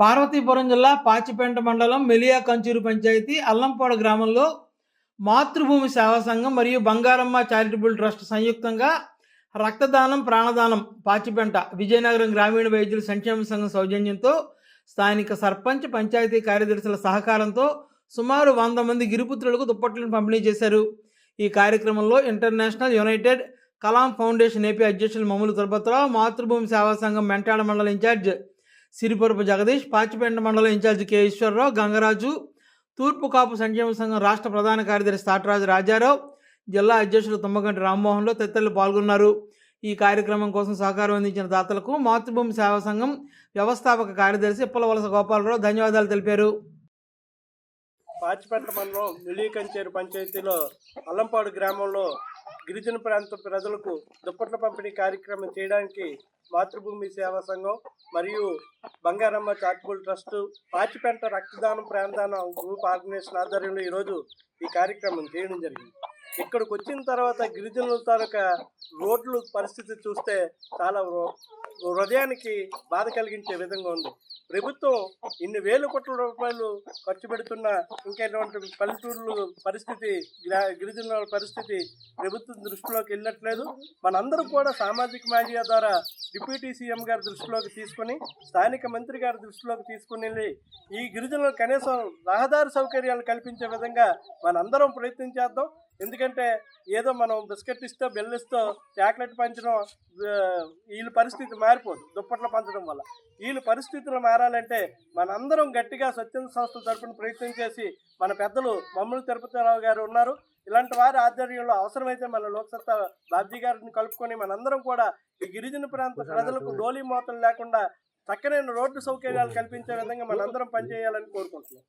పార్వతీపురం జిల్లా పాచిపెంట మండలం మెలియా కంచూరు పంచాయతీ అల్లంపాడు గ్రామంలో మాతృభూమి సేవా సంఘం మరియు బంగారమ్మ చారిటబుల్ ట్రస్ట్ సంయుక్తంగా రక్తదానం ప్రాణదానం పాచిపెంట విజయనగరం గ్రామీణ వైద్యుల సంక్షేమ సంఘం సౌజన్యంతో స్థానిక సర్పంచ్ పంచాయతీ కార్యదర్శుల సహకారంతో సుమారు వంద మంది గిరిపుత్రులకు దుప్పట్లను పంపిణీ చేశారు. ఈ కార్యక్రమంలో international united Kalam foundation AP అధ్యక్షులు మమ్ములు తిరుపతిరావు మాతృభూమి సేవా సంఘం మెంటాడ మండల ఇన్ఛార్జ్ సిరిపరుపు జగదీష్ పాచిపెంట మండలం ఇన్ఛార్జ్ కె ఈశ్వరరావు గంగరాజు తూర్పు కాపు సంక్షేమ సంఘం రాష్ట్ర ప్రధాన కార్యదర్శి తాటరాజు రాజారావు జిల్లా అధ్యక్షులు తుమ్మగంటి రామ్మోహన్లో తదితరులు పాల్గొన్నారు. ఈ కార్యక్రమం కోసం సహకారం అందించిన దాతలకు మాతృభూమి సేవా సంఘం వ్యవస్థాపక కార్యదర్శి ఇప్పలవలస గోపాలరావు ధన్యవాదాలు తెలిపారు. పాచిపెట్ట మండలం మిలీకంచేరు పంచాయతీలో అల్లంపాడు గ్రామంలో గిరిజన ప్రాంత ప్రజలకు దుప్పట్ల పంపిణీ కార్యక్రమం చేయడానికి మాతృభూమి సేవా సంఘం మరియు బంగారమ్మ చారిటబుల్ ట్రస్ట్ పాచిపెంట రక్తదానం ప్రాణదానం గ్రూప్ ఆర్గనైజేషన్ ఆధ్వర్యంలో ఈరోజు ఈ కార్యక్రమం చేయడం జరిగింది. ఇక్కడికి వచ్చిన తర్వాత గిరిజనుల తాలూకా రోడ్లు పరిస్థితి చూస్తే చాలా హృదయానికి బాధ కలిగించే విధంగా ఉంది. ప్రభుత్వం ఇన్ని వేల కోట్ల రూపాయలు ఖర్చు పెడుతున్న ఇంకేటువంటి పల్లెటూర్లు పరిస్థితి గిరిజనుల పరిస్థితి ప్రభుత్వం దృష్టిలోకి వెళ్ళట్లేదు. మనందరూ కూడా సామాజిక మీడియా ద్వారా డిప్యూటీ సీఎం గారి దృష్టిలోకి తీసుకొని స్థానిక మంత్రి గారి దృష్టిలోకి తీసుకుని వెళ్ళి ఈ గిరిజనులకు కనీసం రహదారి సౌకర్యాలు కల్పించే విధంగా మనందరం ప్రయత్నం చేద్దాం. ఎందుకంటే ఏదో మనం బిస్కెట్ ఇస్తో బెల్లిస్తో చాక్లెట్ పంచడం వీళ్ళ పరిస్థితి మారిపోదు దుప్పట్లు పంచడం వల్ల. వీళ్ళ పరిస్థితులు మారాలంటే మనందరం గట్టిగా స్వచ్ఛంద సంస్థల తరపున ప్రయత్నం చేసి మన పెద్దలు మమ్మల్ని తిరుపతిరావు గారు ఉన్నారు. ఇలాంటి వారి ఆధ్వర్యంలో అవసరమైతే మన లోక్సత్తా బాబ్జీ గారిని కలుపుకొని మనందరం కూడా ఈ గిరిజన ప్రాంత ప్రజలకు డోలీ మోతలు లేకుండా చక్కనైన రోడ్డు సౌకర్యాలు కల్పించే విధంగా మనందరం పనిచేయాలని కోరుకుంటున్నాం.